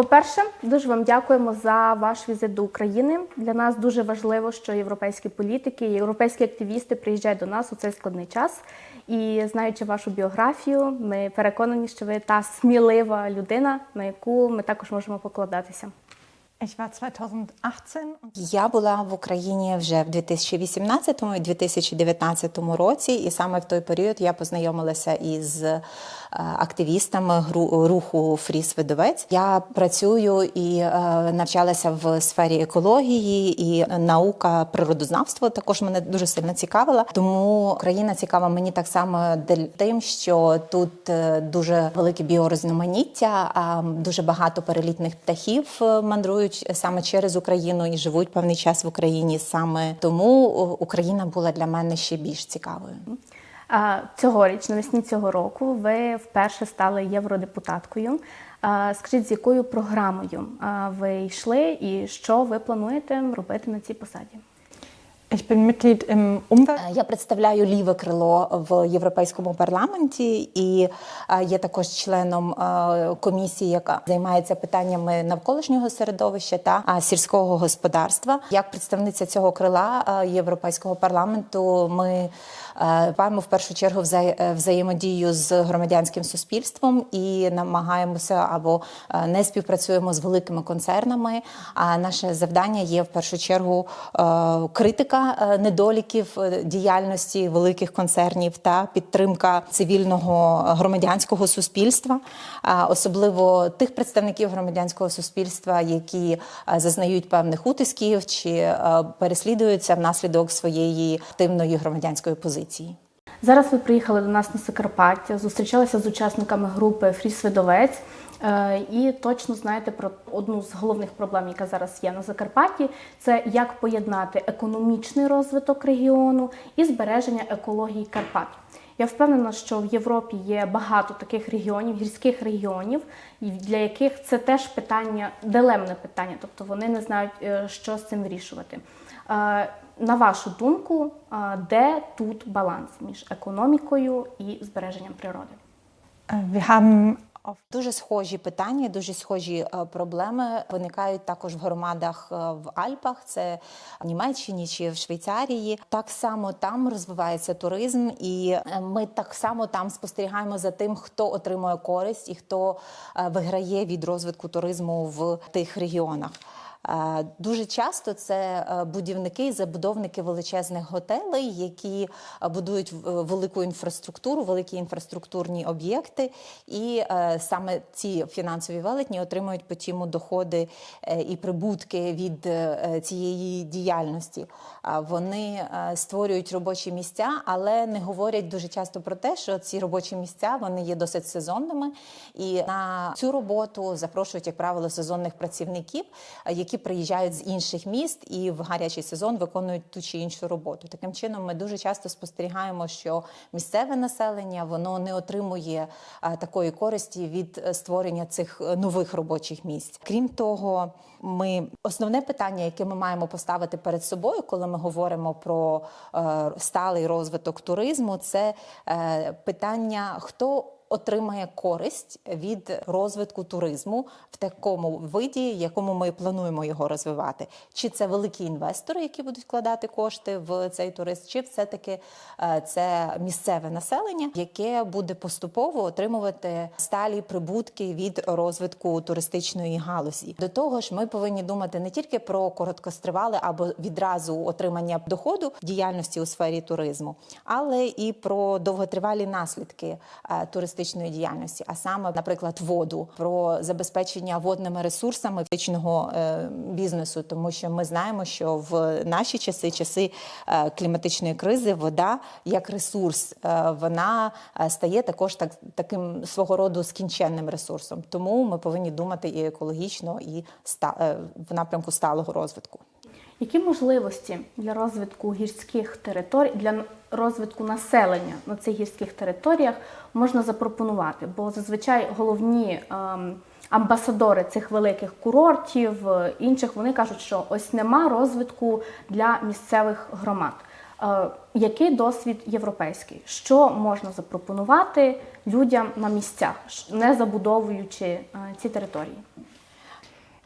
По-перше, дуже вам дякуємо за ваш візит до України. Для нас дуже важливо, що європейські політики, європейські активісти приїжджають до нас у цей складний час. І знаючи вашу біографію, ми переконані, що ви та смілива людина, на яку ми також можемо покладатися. Я була в Україні вже в 2018 і 2019 році, і саме в той період я познайомилася із е, активістами руху Фріс Видовець. Я працюю і е, навчалася в сфері екології і наука природознавство також мене дуже сильно цікавила. Тому Україна цікава мені так само тим, що тут е, дуже велике біорозноманіття, дуже багато перелітних птахів е, мандрують саме через Україну і живуть певний час в Україні. Саме тому Україна була для мене ще більш цікавою. Цьогоріч, навесні цього року, ви вперше стали євродепутаткою. Скажіть, з якою програмою ви йшли і що ви плануєте робити на цій посаді? Ich bin. Е, Я представляю ліве крило в Європейському парламенті і е, є також членом е, комісії, яка займається питаннями навколишнього середовища та сільського господарства. Як представниця цього крила Європейського парламенту, ми маємо в першу чергу вза- взаємодію з громадянським суспільством і намагаємося або не співпрацюємо з великими концернами. А наше завдання є в першу чергу критика е, недоліків е, діяльності великих концернів та підтримка цивільного громадянського суспільства, особливо тих представників громадянського суспільства, які е, зазнають певних утисків чи переслідуються внаслідок своєї активної громадянської позиції. Зараз ви приїхали до нас на Закарпаття, зустрічалися з учасниками групи Фріс Видовець е, і точно знаєте про одну з головних проблем, яка зараз є на Закарпатті, це як поєднати економічний розвиток регіону і збереження екології Карпат. Я впевнена, що в Європі є багато таких регіонів, гірських регіонів, для яких це теж питання, дилемне питання, тобто вони не знають, е, що з цим вирішувати. Е, На вашу думку, е, де тут баланс між економікою і збереженням природи? Wir haben Дуже схожі питання, дуже схожі е, проблеми виникають також в громадах е, в Альпах, це в Німеччині чи в Швейцарії. Так само там розвивається туризм, і е, ми так само там спостерігаємо за тим, хто отримує користь і хто виграє від розвитку туризму в тих регіонах. Е, Дуже часто це е, будівники і забудовники величезних готелей, які е, будують в- велику інфраструктуру, великі інфраструктурні об'єкти, і е, саме ці фінансові велетні отримують потім доходи е, і прибутки від е, цієї діяльності. Вони е, створюють робочі місця, але не говорять дуже часто про те, що ці робочі місця вони є досить сезонними, і на цю роботу запрошують, як правило, сезонних працівників, е, які приїжджають з інших міст і в гарячий сезон виконують ту чи іншу роботу. Таким чином, ми дуже часто спостерігаємо, що місцеве населення воно не отримує е, такої користі від е, створення цих е, нових робочих місць. Крім того, ми основне питання, яке ми маємо поставити перед собою, коли ми говоримо про сталий розвиток туризму, це питання хто отримає користь від розвитку туризму в такому виді, якому ми плануємо його розвивати. Чи це великі інвестори, які будуть вкладати кошти в цей туризм, чи все таки це місцеве населення, яке буде поступово отримувати сталі прибутки від розвитку туристичної галузі. До того ж, ми повинні думати не тільки про короткостривале або відразу отримання доходу діяльності у сфері туризму, але і про довготривалі наслідки е, туристичної діяльності, а саме, наприклад, воду, про забезпечення водними ресурсами фізичного е, бізнесу, тому що ми знаємо, що в наші часи, часи е, кліматичної кризи, вода як ресурс, е, вона стає також так таким свого роду скінченним ресурсом. Тому ми повинні думати і екологічно, і в напрямку сталого розвитку. Які можливості для розвитку гірських територій, для розвитку населення на цих гірських територіях можна запропонувати? Бо зазвичай головні ем, амбасадори цих великих курортів, е, інших, вони кажуть, що ось нема розвитку для місцевих громад. Е, який досвід європейський? Що можна запропонувати людям на місцях, не забудовуючи е, ці території?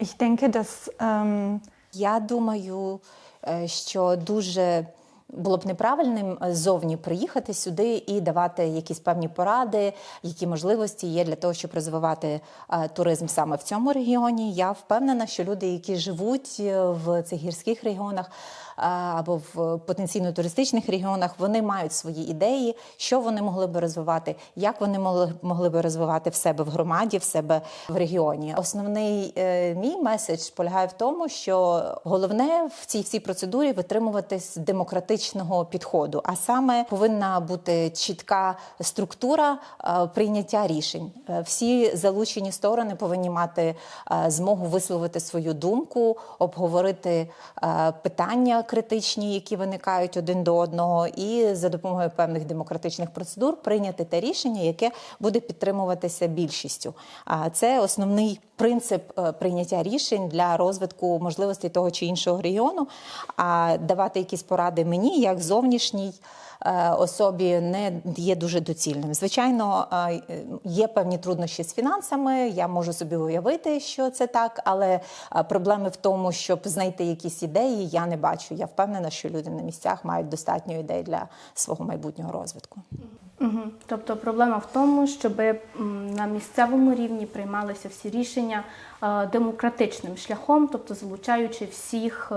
Ich denke, dass ähm, Я думаю, е, що дуже було б неправильним зовні приїхати сюди і давати якісь певні поради, які можливості є для того, щоб розвивати е, туризм саме в цьому регіоні. Я впевнена, що люди, які живуть е, в цих гірських регіонах е, або в потенційно туристичних регіонах, вони мають свої ідеї, що вони могли би розвивати, як вони могли, би розвивати в себе в громаді, в себе в регіоні. Основний е, мій меседж полягає в тому, що головне в цій всій процедурі витримуватись демократичного підходу, а саме повинна бути чітка структура е, прийняття рішень. Е, Всі залучені сторони повинні мати е, змогу висловити свою думку, обговорити е, питання критичні, які виникають один до одного, і за допомогою певних демократичних процедур прийняти те рішення, яке буде підтримуватися більшістю. А це основний принцип е, прийняття рішень для розвитку можливостей того чи іншого регіону. А давати якісь поради мені як зовнішній. Е, Особі не є дуже доцільним. Звичайно, е, є певні труднощі з фінансами. Я можу собі уявити, що це так, але е, проблеми в тому, щоб знайти якісь ідеї, я не бачу. Я впевнена, що люди на місцях мають достатньо ідей для свого майбутнього розвитку. Угу. Тобто проблема в тому, щоб на місцевому рівні приймалися всі рішення демократичним шляхом, тобто залучаючи всіх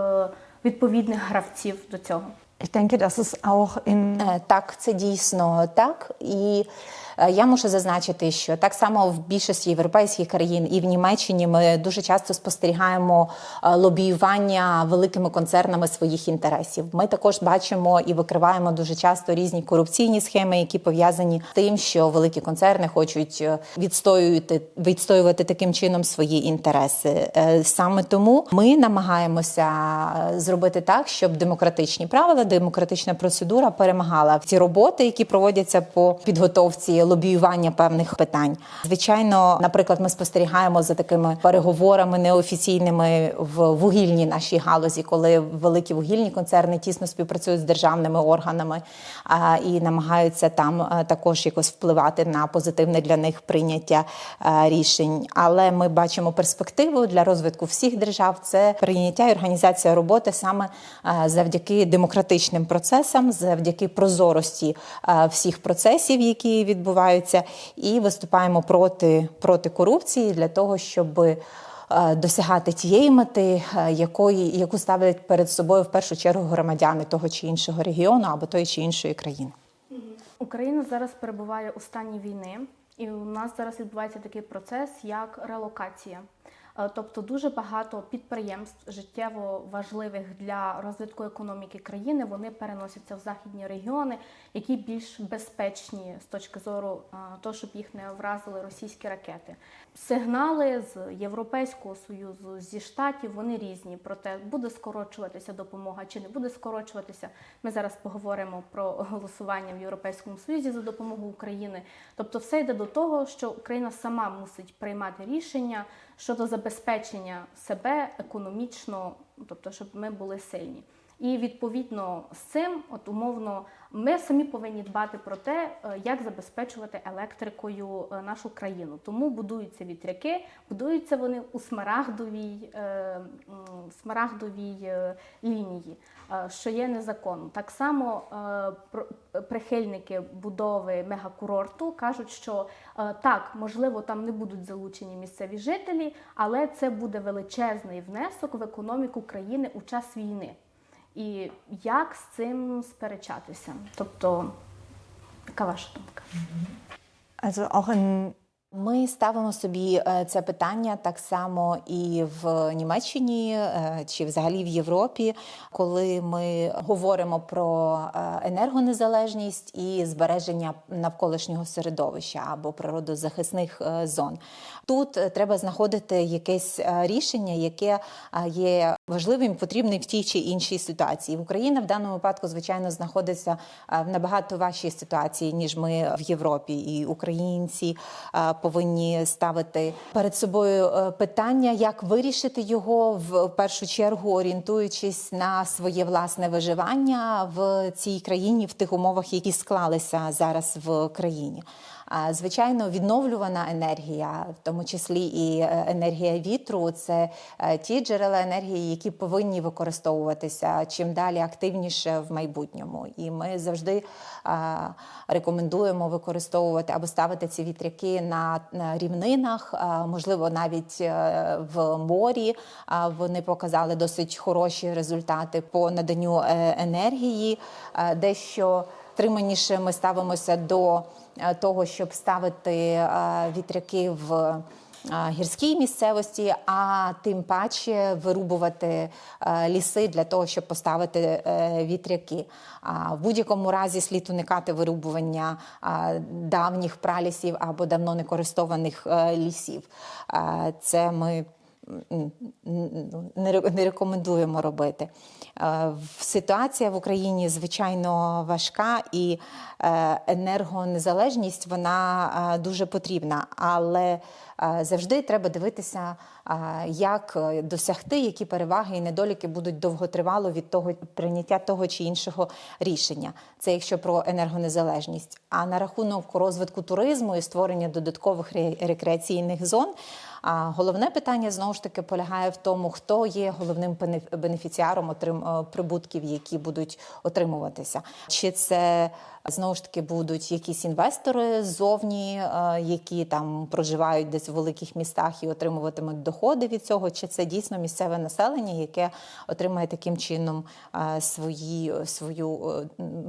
відповідних гравців до цього. Ich denke, das ist auch in Е, Так, це дійсно так. І е, я мушу зазначити, що так само в більшості європейських країн і в Німеччині ми дуже часто спостерігаємо е, лобіювання великими концернами своїх інтересів. Ми також бачимо і викриваємо дуже часто різні корупційні схеми, які пов'язані з тим, що великі концерни хочуть е, відстоювати, відстоювати таким чином свої інтереси. Е, Саме тому ми намагаємося е, зробити так, щоб демократичні правила, демократична процедура перемагала в ці роботи, які проводяться по підготовці лобіювання певних питань. Звичайно, наприклад, ми спостерігаємо за такими переговорами неофіційними в вугільній нашій галузі, коли великі вугільні концерни тісно співпрацюють з державними органами і намагаються там а, також якось впливати на позитивне для них прийняття а, рішень. Але ми бачимо перспективу для розвитку всіх держав. Це прийняття і організація роботи саме а, завдяки демократичним процесам, завдяки прозорості всіх процесів, які відбуваються, і виступаємо проти, проти корупції для того, щоб е, досягати тієї мети, е, якої яку ставлять перед собою в першу чергу громадяни того чи іншого регіону або тої чи іншої країни. Україна зараз перебуває у стані війни, і у нас зараз відбувається такий процес, як релокація. Е, Тобто дуже багато підприємств життєво важливих для розвитку економіки країни вони переносяться в західні регіони, які більш безпечні з точки зору е, того, щоб їх не вразили російські ракети. Сигнали з Європейського союзу зі штатів вони різні. Про те, буде скорочуватися допомога чи не буде скорочуватися. Ми зараз поговоримо про голосування в Європейському Союзі за допомогу України. Тобто, все йде до того, що Україна сама мусить приймати рішення щодо забезпечення себе економічно, тобто, щоб ми були сильні. І відповідно з цим, от умовно, ми самі повинні дбати про те, е, як забезпечувати електрикою е, нашу країну. Тому будуються вітряки, будуються вони у смарагдовій, е, смарагдовій лінії, що є незаконно. Так само е, прихильники будови мегакурорту кажуть, що е, так, можливо, там не будуть залучені місцеві жителі, але це буде величезний внесок в економіку країни у час війни. І як з цим сперечатися? Тобто, яка ваша думка? also auch in Ми ставимо собі е, це питання так само і в Німеччині е, чи взагалі в Європі, коли ми говоримо про е, енергонезалежність і збереження навколишнього середовища або природозахисних зон. Тут е, треба знаходити якесь е, рішення, яке е, є важливим, потрібним в тій чи іншій ситуації. Україна в даному випадку, звичайно, знаходиться в набагато важчій ситуації ніж ми в Європі, і українці повинні ставити перед собою питання, як вирішити його в першу чергу, орієнтуючись на своє власне виживання в цій країні, в тих умовах, які склалися зараз в країні. Звичайно, відновлювана енергія, в тому числі і е, енергія вітру, це е, ті джерела енергії, які повинні використовуватися чим далі активніше в майбутньому. І ми завжди рекомендуємо використовувати або ставити ці вітряки на, на рівнинах, можливо, навіть е, в морі. Вони показали досить хороші результати по наданню е, енергії, Е, дещо триманіше ми ставимося до е, того, щоб ставити е, вітряки в е, гірській місцевості, а тим паче вирубувати е, ліси для того, щоб поставити е, вітряки. В будь-якому разі слід уникати вирубування е, давніх пралісів або давно не користованих е, лісів. Е, Це ми не рекомендуємо робити. Е, Ситуація в Україні звичайно важка, і е, енергонезалежність вона е, дуже потрібна, але завжди треба дивитися, як досягти, які переваги і недоліки будуть довготривало від того прийняття того чи іншого рішення. Це якщо про енергонезалежність. А на рахунок розвитку туризму і створення додаткових рекреаційних зон. А головне питання знову ж таки полягає в тому, хто є головним бенеф- бенефіціаром отрим- е, прибутків, які будуть отримуватися. Чи це знову ж таки будуть якісь інвестори ззовні, е, які там проживають десь в великих містах і отримуватимуть доходи від цього, чи це дійсно місцеве населення, яке отримає таким чином е, свої, свою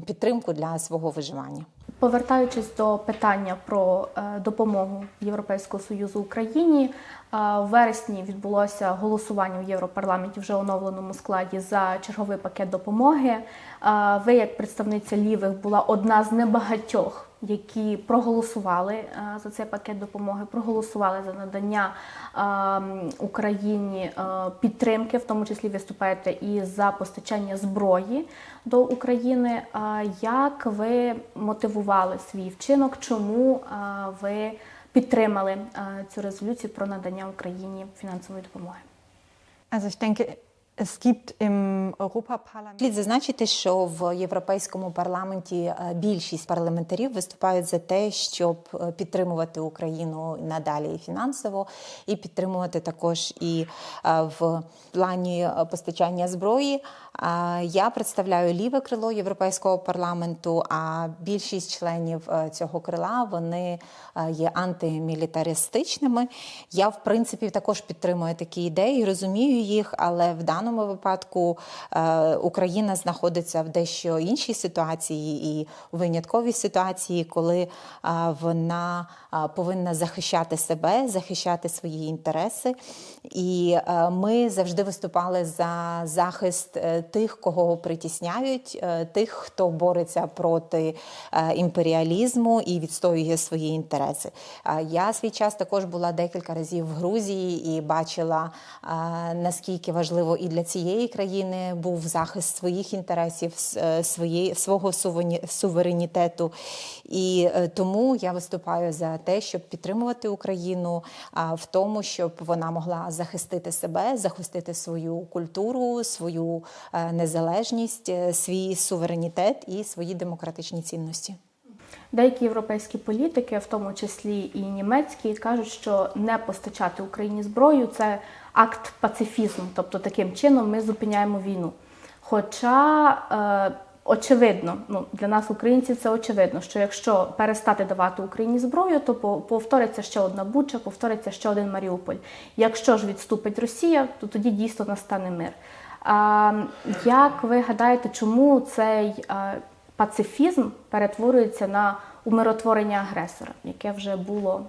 підтримку для свого виживання? Повертаючись до питання про е, допомогу Європейського союзу Україні, е, в вересні відбулося голосування в Європарламенті вже оновленому складі за черговий пакет допомоги. Е, Ви, як представниця лівих, була одна з небагатьох, які проголосували е, за цей пакет допомоги, проголосували за надання е, Україні е, підтримки, в тому числі виступаєте і за постачання зброї до України. Як ви мотивували свій вчинок? Чому ви підтримали цю резолюцію про надання Україні фінансової допомоги? Also ich denke, Слід зазначити, що в європейському парламенті е, більшість парламентарів виступають за те, щоб е, підтримувати Україну надалі і фінансово, і підтримувати також і е, в плані постачання зброї. Я представляю ліве крило європейського парламенту. А більшість членів е, цього крила вони е, є антимілітаристичними. Я в принципі також підтримую такі ідеї, розумію їх, але в даному випадку е, Україна знаходиться в дещо іншій ситуації і винятковій ситуації, коли вона повинна захищати себе, захищати свої інтереси. І ми завжди виступали за захист тих, кого притісняють, е, тих, хто бореться проти е, імперіалізму і відстоює свої інтереси. Е, Я свій час також була декілька разів в Грузії і бачила наскільки важливо і для цієї країни був захист своїх інтересів, с- е, свого суверенітету. І тому я виступаю за те, щоб підтримувати Україну в тому, щоб вона могла захистити себе, захистити свою культуру, свою незалежність, е, свій суверенітет і свої демократичні цінності. Деякі європейські політики, в тому числі і німецькі, кажуть, що не постачати Україні зброю це акт пацифізму, тобто таким чином ми зупиняємо війну. Хоча е, очевидно, ну для нас, українців, це очевидно, що якщо перестати давати Україні зброю, то по- повториться ще одна Буча, повториться ще один Маріуполь. Якщо ж відступить Росія, то тоді дійсно настане мир. Як ви гадаєте, чому цей пацифізм перетворюється на умиротворення агресора, яке вже було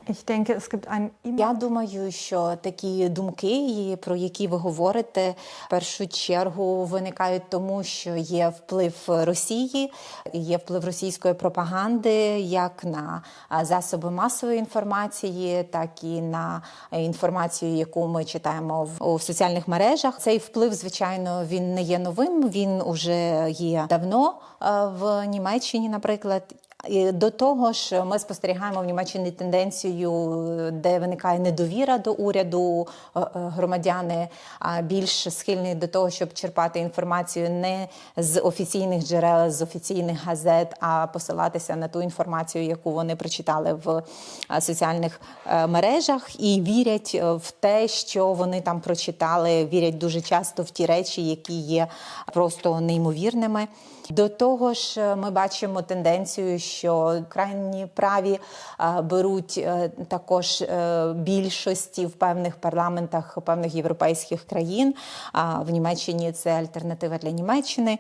Я думаю, що такі думки, про які ви говорите, в першу чергу виникають тому, що є вплив Росії, є вплив російської пропаганди, як на засоби масової інформації, так і на інформацію, яку ми читаємо в у соціальних мережах. Цей вплив, звичайно, він не є новим. Він уже є давно в Німеччині, наприклад. До того ж, ми спостерігаємо в Німеччині тенденцію, де виникає недовіра до уряду. Е, е, Громадяни більш схильні до того, щоб черпати інформацію не з офіційних джерел, з офіційних газет, а посилатися на ту інформацію, яку вони прочитали в соціальних е, мережах, і вірять в те, що вони там прочитали. Вірять дуже часто в ті речі, які є просто неймовірними. До того ж, е, ми бачимо тенденцію, що крайні праві е, беруть е, також більшості в певних парламентах певних європейських країн. А в Німеччині це альтернатива для Німеччини.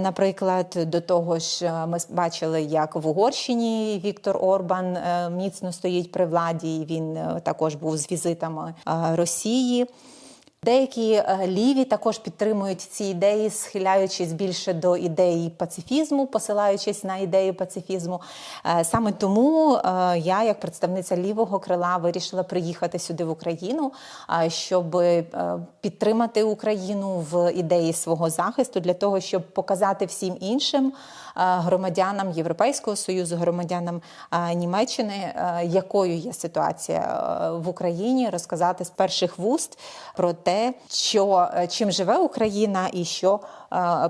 Наприклад, до того ж, ми бачили, як в Угорщині Віктор Орбан міцно стоїть при владі. і Він також був з візитами Росії. Деякі е, ліві також підтримують ці ідеї, схиляючись більше до ідеї пацифізму, посилаючись на ідею пацифізму. Е, Саме тому е, я, як представниця лівого крила, вирішила приїхати сюди в Україну, щоб підтримати Україну в ідеї свого захисту для того, щоб показати всім іншим громадянам Європейського союзу, громадянам Німеччини, е, якою є ситуація е, в Україні, розказати з перших вуст про те, що е, чим живе Україна, і що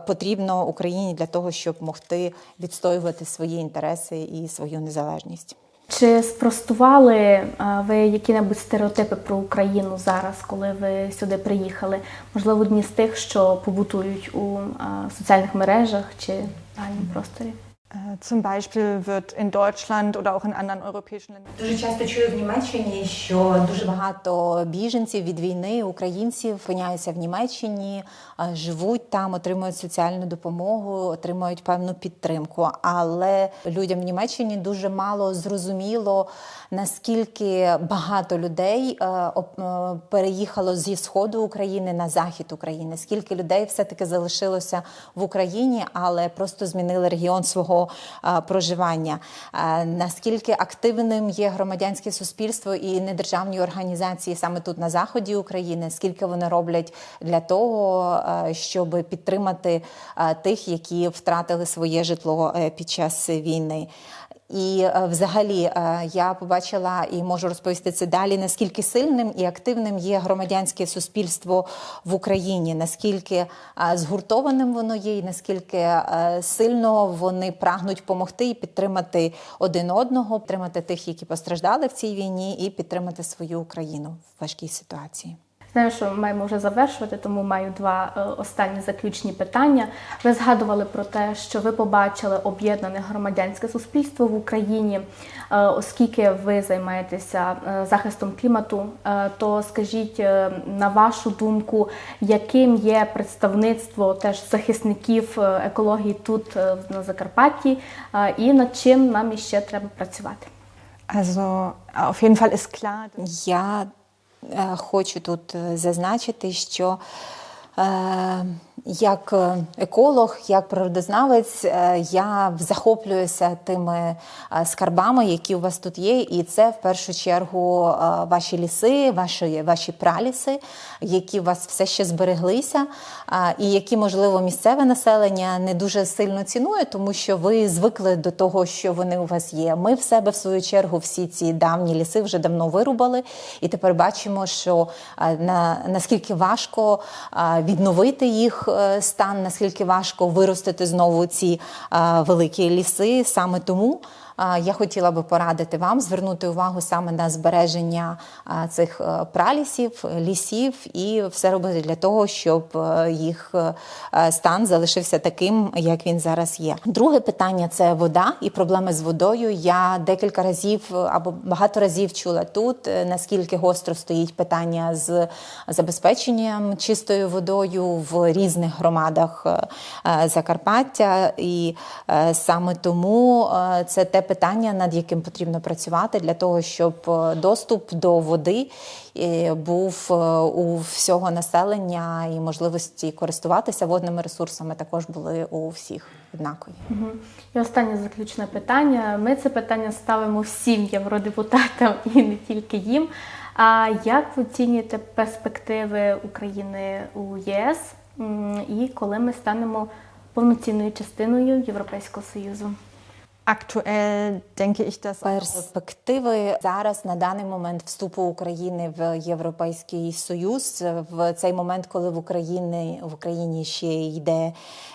потрібно Україні для того, щоб могти відстоювати свої інтереси і свою незалежність. Чи спростували е, ви які-небудь стереотипи про Україну зараз, коли ви сюди приїхали? Можливо, одні з тих, що побутують у е, соціальних мережах чи в загальному просторі? Äh, Zum Beispiel wird in Deutschland oder auch in anderen europäischen Ländern Дуже часто чую в Німеччині, що дуже багато біженців від війни, українців опиняються в Німеччині, живуть там, отримують соціальну допомогу, отримують певну підтримку. Але людям в Німеччині дуже мало зрозуміло, наскільки багато людей е, е, переїхало зі сходу України на захід України, скільки людей все-таки залишилося в Україні, але просто змінили регіон свого проживання. Наскільки активним є громадянське суспільство і недержавні організації саме тут на заході України, скільки вони роблять для того, щоб підтримати тих, які втратили своє житло е, під час війни. І е, взагалі е, я побачила і можу розповісти це далі, наскільки сильним і активним є громадянське суспільство в Україні, наскільки е, згуртованим воно є, і наскільки сильно вони прагнуть допомогти і підтримати один одного, підтримати тих, які постраждали в цій війні, і підтримати свою Україну в важкій ситуації. Знаю, що маємо вже завершувати, тому маю два е, останні заключні питання. Ви згадували про те, що ви побачили об'єднане громадянське суспільство в Україні, Е, оскільки ви займаєтеся е, захистом клімату. То скажіть, на вашу думку, яким є представництво теж захисників екології тут на Закарпатті, і над чим нам іще треба працювати? Also auf jeden Fall ist klar, е, хочу тут е, зазначити, що е, як е, еколог, як природознавець, е, я захоплююся тими е, скарбами, які у вас тут є, і це в першу чергу ваші ліси, ваші, ваші праліси, які у вас все ще збереглися, і які, можливо, місцеве населення не дуже сильно цінує, тому що ви звикли до того, що вони у вас є. Ми в себе, в свою чергу, всі ці давні ліси вже давно вирубали, і тепер бачимо, що на, наскільки важко відновити їх стан, наскільки важко виростити знову ці е, великі ліси. Саме тому е, я хотіла би порадити вам звернути увагу саме на збереження цих е, пралісів, лісів і все робити для того, щоб е, їх е, стан залишився таким, як він зараз є. Друге питання це вода і проблеми з водою. Я декілька разів або багато разів чула тут, наскільки гостро стоїть питання з забезпеченням чистою водою в різних громадах Закарпаття, і саме тому це те питання, над яким потрібно працювати для того, щоб е, доступ до води е, був е, у всього населення і можливості користуватися водними ресурсами також були у всіх однакові. Мгм. І останнє заключне питання. Ми це питання ставимо всім євродепутатам і не тільки їм. А як ви оцінюєте перспективи України у ЄС і коли ми станемо повноцінною частиною Європейського Союзу? Aktuell denke ich, Перспективи зараз на даний момент вступу України в Європейський Союз в цей момент, коли в Україні в Україні ще йде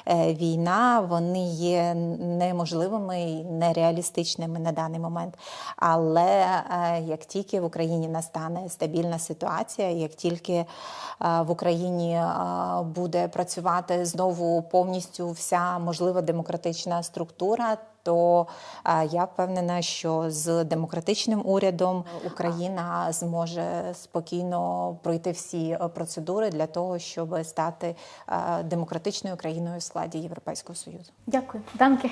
е, війна, вони є неможливими і нереалістичними на даний момент. Але е, як тільки в Україні настане стабільна ситуація, як тільки е, в Україні буде працювати знову повністю вся можлива демократична структура, то я впевнена, що з демократичним урядом Україна зможе спокійно пройти всі е, процедури для того, щоб стати е, демократичною країною в складі Європейського союзу. Дякую, Данки.